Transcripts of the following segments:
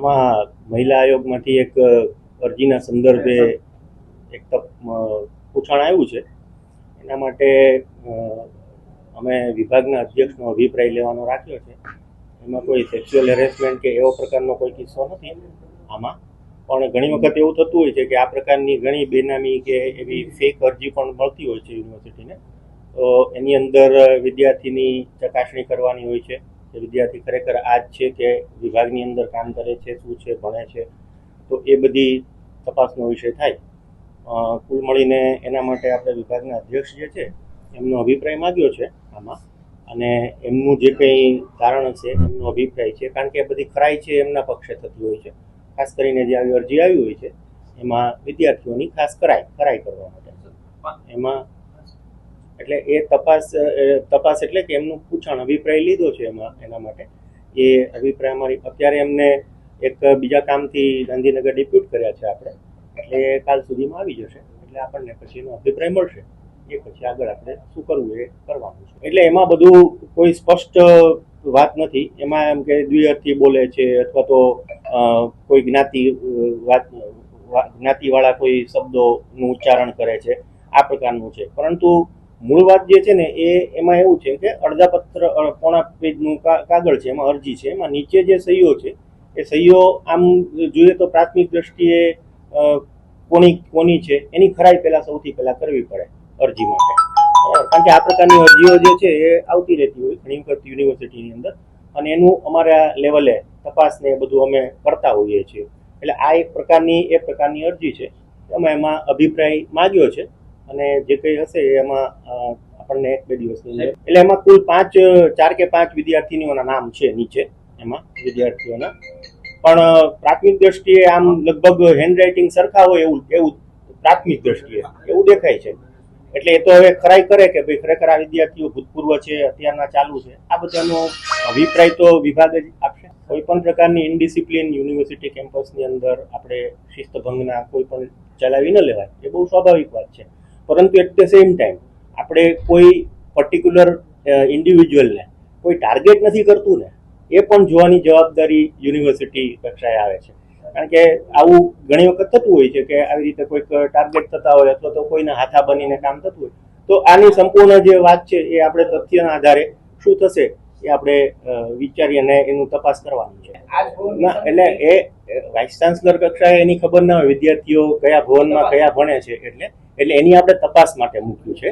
આમાં મહિલા આયોગમાંથી એક અરજીના સંદર્ભે એક પૂછાણ આવ્યું છે. એના માટે અમે વિભાગના અધ્યક્ષનો અભિપ્રાય લેવાનો રાખ્યો છે. એમાં કોઈ સેક્સ્યુઅલ હેરેસમેન્ટ કે એવો પ્રકારનો કોઈ કિસ્સો નથી આમાં. પણ ઘણી વખત એવું થતું હોય છે કે આ પ્રકારની ઘણી બેનામી કે એવી ફેક અરજી પણ મળતી હોય છે યુનિવર્સિટીને તો એની અંદર વિદ્યાર્થીની ચકાસણી કરવાની હોય છે. કે વિદ્યાર્થી ખરેખર આ જ છે કે વિભાગની અંદર કામ કરે છે શું છે ભણે છે તો એ બધી તપાસનો વિષય થાય. કુલ મળીને એના માટે આપણે વિભાગના અધ્યક્ષ જે છે એમનો અભિપ્રાય માગ્યો છે આમાં. અને એમનું જે કંઈ કારણ હશે એમનો અભિપ્રાય છે કારણ કે એ બધી ખરાઈ છે એમના પક્ષે થતી હોય છે. ખાસ કરીને જે આવી અરજી આવી હોય છે એમાં વિદ્યાર્થીઓની ખાસ કરાય ખરાઈ કરવા માટે. એમાં એટલે એ તપાસ તપાસ એટલે કે એમનું પૂછાણ, અભિપ્રાય લીધો છે એમાં, એના માટે. એ અભિપ્રાય અમારી, અત્યારે એમને એક બીજા કામથી ગાંધીનગર ડિપ્યુટ કર્યા છે આપણે. એટલે કાલ સુધીમાં આવી જશે. એટલે આપણને પછી એનો અભિપ્રાય મળશે. એ પછી આગળ આપણે શું કરવું એ કરવાનું છે. એટલે એમાં બધું કોઈ સ્પષ્ટ વાત નથી. એમાં એમ કે દ્વિઅર્થી બોલે છે અથવા તો કોઈ જ્ઞાતિ વાત, જ્ઞાતિવાળા કોઈ શબ્દોનું ઉચ્ચારણ કરે છે. આ પ્રકારનું છે. પરંતુ મૂળ વાત જે છે ને એ એમાં એવું છે કે અડધા પત્ર પોણા પેજનું કાગળ છે, એમાં અરજી છે, એમાં નીચે જે સહીઓ છે, એ સહીઓ આમ જોઈએ તો પ્રાથમિક દ્રષ્ટિએ કોની કોની છે, એની ખરાઈ પહેલાં સૌથી પહેલાં કરવી પડે અરજી માટે. કારણ કે આ પ્રકારની અરજીઓ જે છે એ આવતી રહેતી હોય ઘણી વખત યુનિવર્સિટીની અંદર અને એનું અમારા લેવલે તપાસને બધું અમે કરતા હોઈએ છીએ. એટલે આ એક પ્રકારની, એ પ્રકારની અરજી છે. અમે એમાં અભિપ્રાય માગ્યો છે. અને જે કંઈ હશે એમાં આપણને એક બે દિવસની અંદર એટલે એમાં કુલ પાંચ ચાર કે પાંચ વિદ્યાર્થીનીઓના નામ છે નીચે એમાં વિદ્યાર્થીઓના. પણ પ્રાથમિક દ્રષ્ટિએ આમ લગભગ હેન્ડરાઇટિંગ સરખા હોય એવું એવું પ્રાથમિક દ્રષ્ટિએ એવું દેખાય છે. એટલે એ તો હવે ખરાઈ કરે કે ભાઈ ખરેખર આ વિદ્યાર્થીઓ ભૂતપૂર્વ છે અત્યારના ચાલુ છે. આ બધાનો અભિપ્રાય તો વિભાગ જ આપશે. કોઈ પણ પ્રકારની ઇનડિસિપ્લિન યુનિવર્સિટી કેમ્પસની અંદર આપણે શિસ્તભંગના કોઈ પણ ચલાવી ન લેવાય. એ બહુ સ્વાભાવિક વાત છે. પરંતુ એટ ધ સેમ ટાઈમ આપણે કોઈ પર્ટિક્યુલર ઇન્ડિવિજ્યુઅલને કોઈ ટાર્ગેટ નથી કરતું ને એ પણ જોવાની જવાબદારી યુનિવર્સિટી કક્ષાએ આવે છે. કારણ કે આવું ઘણી વખત થતું હોય છે કે આવી રીતે કોઈક ટાર્ગેટ થતા હોય અથવા તો કોઈના હાથા બનીને કામ થતું હોય તો આની સંપૂર્ણ જે વાત છે એ આપણે તથ્યના આધારે શું થશે એ આપણે વિચારી અને એનું તપાસ કરવાની છે. ના એટલે એ વાઇસ ચાન્સલર કક્ષાએ એની ખબર ના હોય વિદ્યાર્થીઓ કયા ભવનમાં કયા ભણે છે એટલે એટલે એની આપણે તપાસ માટે મૂક્યું છે.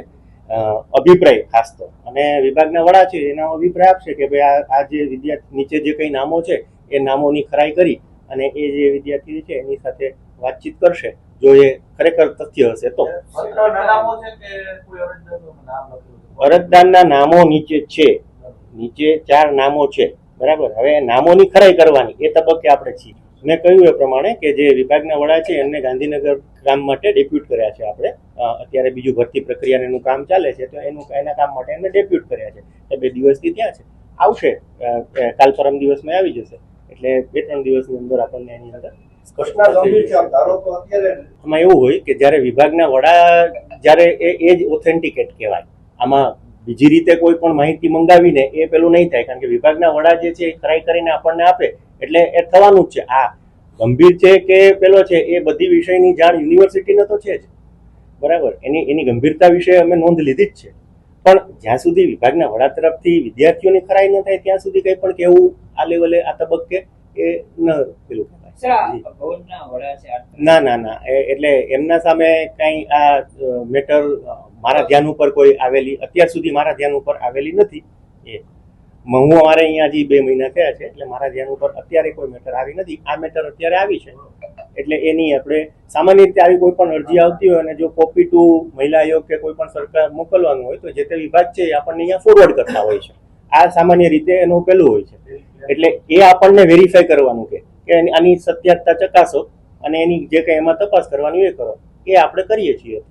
અભિપ્રાય ખાસ તો. અને વિભાગના વડા છે, એના અભિપ્રાય આપશે કે ભાઈ આ જે વિદ્યાર્થી નીચે જે કંઈ નામો છે, એ નામોની ખરાઈ કરી અને એ જે વિદ્યાર્થી છે, એની સાથે વાતચીત કરશે. જો એ ખરેખર તથ્ય હશે તો? અરજદારના નામો નીચે છે. નીચે ચાર નામો છે. બરાબર? હવે નામોની ખરાઈ કરવાની, એ તબક્કે આપણે છીએ. મેં કહ્યું એ પ્રમાણે કે જે વિભાગના વડા છે એમને ગાંધીનગર કામ માટે ડેપ્યુટ કર્યા છે આપણે. અત્યારે બીજું ભરતી પ્રક્રિયાને એનું કામ ચાલે છે તો એનું એના કામ માટે એમને ડેપ્યુટ કર્યા છે. એ બે દિવસથી ત્યાં છે. આવશે. કાલ પરમ દિવસમાં આવી જશે. એટલે બે ત્રણ દિવસની અંદર આપણને એની અંદર આમાં એવું હોય કે જ્યારે વિભાગના વડા જ્યારે એ એ જ ઓથેન્ટિકેટ કહેવાય. આમાં બીજી રીતે કોઈ પણ માહિતી મંગાવીને એ પેલું નહીં થાય કારણ કે વિભાગના વડા જે છે એ ખરાઈ કરીને આપણને આપે. એટલે એ થવાનું જ છે. આ ગંભીર છે કે પેલો છે એ બધી વિષયની જાણ યુનિવર્સિટીને તો છે જ. બરાબર? એની એની ગંભીરતા વિશે અમે નોંધ લીધી જ છે. પણ જ્યાં સુધી વિભાગના વડા તરફથી વિદ્યાર્થીઓની ખરાઈ ન થાય ત્યાં સુધી કંઈ પણ કહેવું આ લેવલે આ તબક્કે એ ન પેલું ના ના ના. એટલે એમના સામે કઈ આ મેટર મારા ધ્યાન ઉપર કોઈ આવેલી અત્યાર સુધી મારા ધ્યાન ઉપર આવેલી નથી. એ હું અમારે અહીંયા હજી બે મહિના થયા છે, એટલે મારા ધ્યાન ઉપર અત્યારે કોઈ મેટર આવી નથી. આ મેટર અત્યારે આવી છે. એટલે એની આપણે સામાન્ય રીતે આવી કોઈ પણ અરજી આવતી હોય અને જો કોપી ટુ મહિલા આયોગ કે કોઈ પણ સરકાર મોકલવાનું હોય, તો જે તે વિભાગ છે એ આપણને અહીંયા ફોરવર્ડ કરતા હોય છે. આ સામાન્ય રીતે એનું પેલું હોય છે. એટલે એ આપણને વેરીફાઈ કરવાનું કે આની સત્યાતતા ચકાસો અને એની જે કંઈ એમાં તપાસ કરવાની એ કરો. એ આપણે કરીએ છીએ.